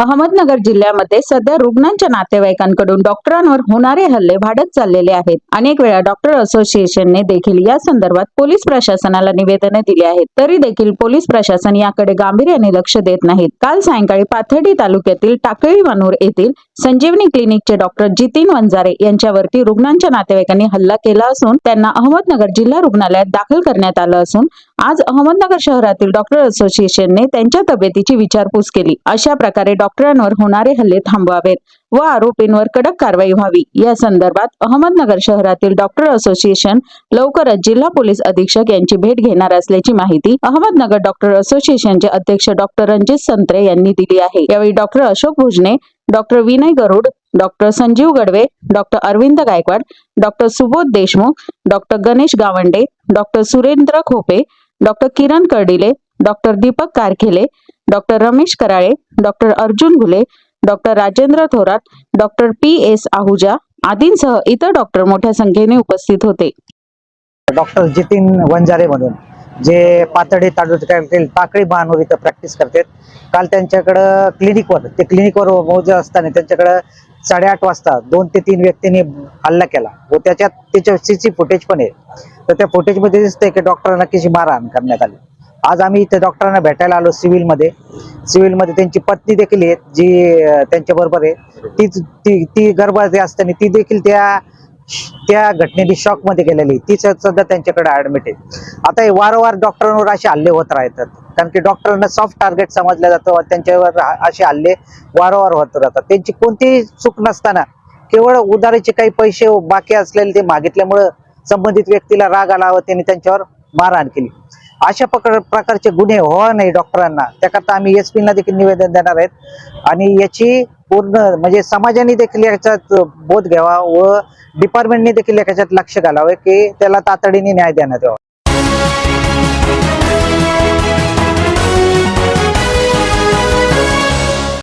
अहमदनगर जिल्ह्यामध्ये सध्या रुग्णांच्या नातेवाईकांकडून डॉक्टरांवर होणारे हल्ले वाढत चाललेले आहेत. अनेक वेळा डॉक्टर असोसिएशनने देखील या संदर्भात पोलीस प्रशासनाला निवेदने दिली आहेत. तरी देखील पोलीस प्रशासन याकडे गांभीर्याने लक्ष देत नाहीत. काल सायंकाळी पाथर्डी तालुक्यातील टाकळी वानूर येथील संजीवनी क्लिनिकचे डॉक्टर जितीन वंजारे यांच्यावरती रुग्णांच्या नातेवाईकांनी हल्ला केला असून त्यांना अहमदनगर जिल्हा रुग्णालयात दाखल करण्यात आलं असून आज अहमदनगर शहरातील डॉक्टर असोसिएशनने त्यांच्या तब्येतीची विचारपूस केली. अशा प्रकारे डॉक्टरांवर होणारे हल्ले थांबवावेत व आरोपींवर कडक कारवाई व्हावी. या संदर्भात अहमदनगर शहरातील डॉक्टर असोसिएशन लवकरच जिल्हा पोलीस अधीक्षक यांची भेट घेणार असल्याची माहिती अहमदनगर डॉक्टर असोसिएशनचे अध्यक्ष डॉक्टर रणजित संत्रे यांनी दिली आहे. यावेळी doctor Ashok Bhujane doctor Vinay Garud doctor Sanjeev Gadve doctor Arvind Gaikwad doctor Subodh Deshmukh doctor Ganesh Gawande doctor Surendra Khope doctor Kiran Kardile doctor Deepak Karkhele doctor Ramesh Karale doctor Arjun Ghule doctor Rajendra Thorat doctor P S Ahuja आदींसह इतर doctor मोठ्या संख्येने उपस्थित होते. Doctor Jitin Wanjare म्हणून जे पातळी तालुक्यातील टाकळी महानूर इथं प्रॅक्टिस करतात. काल त्यांच्याकडं क्लिनिकवर ते क्लिनिकवर मोजे असताना त्यांच्याकडं साडेआठ वाजता दोन ते तीन व्यक्तींनी हल्ला केला. व त्याच्यात त्याच्या सीसी फुटेज पण आहे. तर त्या फुटेजमध्ये दिसतंय की डॉक्टरांना कशी मारहाण करण्यात आली. आज आम्ही इथे डॉक्टरांना भेटायला आलो सिव्हिलमध्ये. सिव्हिलमध्ये त्यांची पत्नी देखील आहेत जी त्यांच्या बरोबर आहे. तीच ती ती गर्भवती असताना ती देखील त्या त्या घटनेने शॉकमध्ये गेलेली ती सध्या त्यांच्याकडे ऍडमिट आहे. आता हे वारंवार डॉक्टरांवर असे हल्ले होत राहतात. कारण की डॉक्टरांना सॉफ्ट टार्गेट समजलं जातं त्यांच्यावर असे हल्ले वारंवार होत राहतात. त्यांची कोणतीही चूक नसताना केवळ उधारीचे काही पैसे बाकी असलेले ते मागितल्यामुळं संबंधित व्यक्तीला राग आला व त्यांनी त्यांच्यावर मारहाण केली. अशा प्रकारचे गुन्हे हो नाही डॉक्टरांना. त्याकरता आम्ही एस पीना देखील निवेदन देणार आहेत. आणि याची पूर्ण म्हणजे समाजाने देखील याच्यात बोध घ्यावा व डिपार्टमेंटने देखील याच्यात लक्ष घालावे की त्याला तातडीने न्याय देण्यात यावा.